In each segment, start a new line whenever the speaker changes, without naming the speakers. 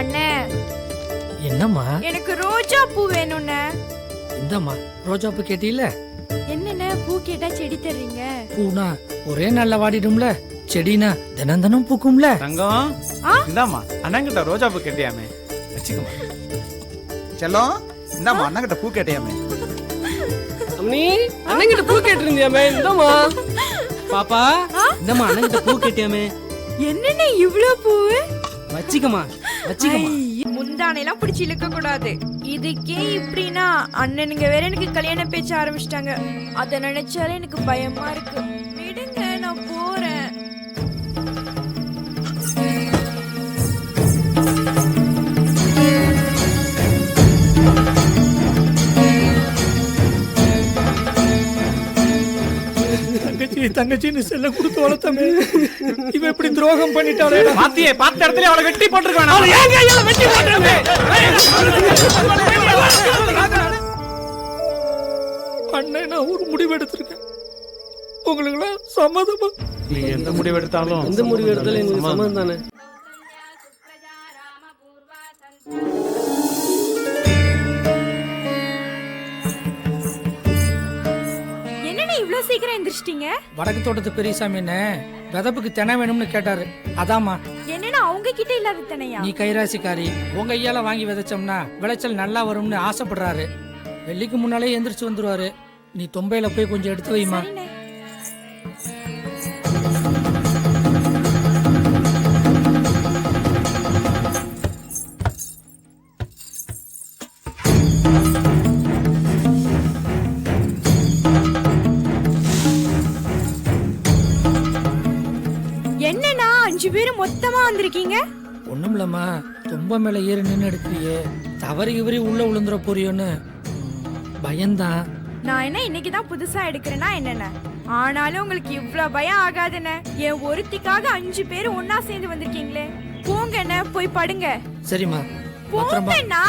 அண்ணே.
என்னம்மா?
எனக்கு ரோஜா பூ வேணும்ண்ணே.
இந்தம்மா ரோஜா பூ கேட்டீல்ல?
என்னண்ணே பூ கேட்டா செடி தர்றீங்க?
பூனா ஒரே நாள்ல வாடிடும்ல செடினா தினம் தினம் பூக்கும்ல.
தங்கம்? இந்தாம்மா அண்ணங்கிட்ட ரோஜா பூ கட்டியாமே. வச்சுக்கோமா
செல்லம் இந்தாம்மா அண்ணன் கிட்ட பூ கேட்டியாமே.
அம்மனி அண்ணங்கிட்ட பூ கேட்டிருந்தியாமே இந்தம்மா. பாப்பா இந்தம்மா அண்ணங்கிட்ட பூ கேட்டியாமே.
என்னண்ணே இவ்ளோ பூ
வச்சிக்கம்மா
முந்தானையெல்லாம் பிடிச்சி இழுக்க கூடாது. இதுக்கே இப்படின்னா அண்ணனுங்க வேற எனக்கு கல்யாணம் பேச்ச ஆரம்பிச்சிட்டாங்க. அத நினைச்சாலே எனக்கு பயமா இருக்கு.
தங்கச்சின்னு செல்ல கொடுத்து வளர்த்தமே இவ இப்படி துரோகம் பண்ணிட்டாளே
பாத்தியே பார்த்த இடத்துல அவளை வெட்டி போட்டுருக்கான். வெட்டி
அண்ணன் நான் ஒரு முடிவு எடுத்திருக்கேன் உங்களுக்குலாம் சம்மதமா?
நீ எந்த முடிவு எடுத்தாலும்
எந்த முடிவு எடுத்தாலும் எங்களுக்கு சம்மதம் தானே?
இவ்ளோ சீக்கிரம் எந்திரிச்சிட்டீங்க?
வடக்கு தோட்டத்து பெரியசாமி என்ன? விதப்புக்கு தினை வேணும்னு கேட்டாரு. அதாம்மா.
என்னன்னா அவங்க கிட்ட இல்லாத தனையா
நீ கைராசிக்காரி உங்க ஐயால வாங்கி விதைச்சோம்னா விளைச்சல் நல்லா வரும்னு ஆசைப்படுறாரு. வெள்ளிக்கு முன்னாலே எந்திரிச்சு வந்துருவாரு. நீ தொம்பையில போய் கொஞ்சம் எடுத்து வைமா
அஞ்சு பேரும் மொத்தமா வந்திருக்கீங்க?
ஒண்ணும் இல்லம்மா தொம்ப மேல ஏறி நின்று எடுக்கிறியே. தவறி இவரி உள்ள விழுந்துற போறியோன்னு. பயந்தான்
நான் என்ன இன்னைக்கு தான் புதுசா எடுக்கிறேன்னா என்னென்ன? ஆனாலும் உங்களுக்கு இவ்ளோ பயம் ஆகாதுண்ணே என் ஒருத்திக்காக அஞ்சு பேர் ஒண்ணா சேர்ந்து வந்திருக்கீங்களே. போங்க என்ன போய் படுங்க.
சரிம்மா. பத்திரமா.
போங்கண்ணா.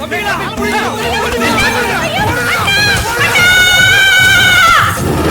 தம்பிகளா,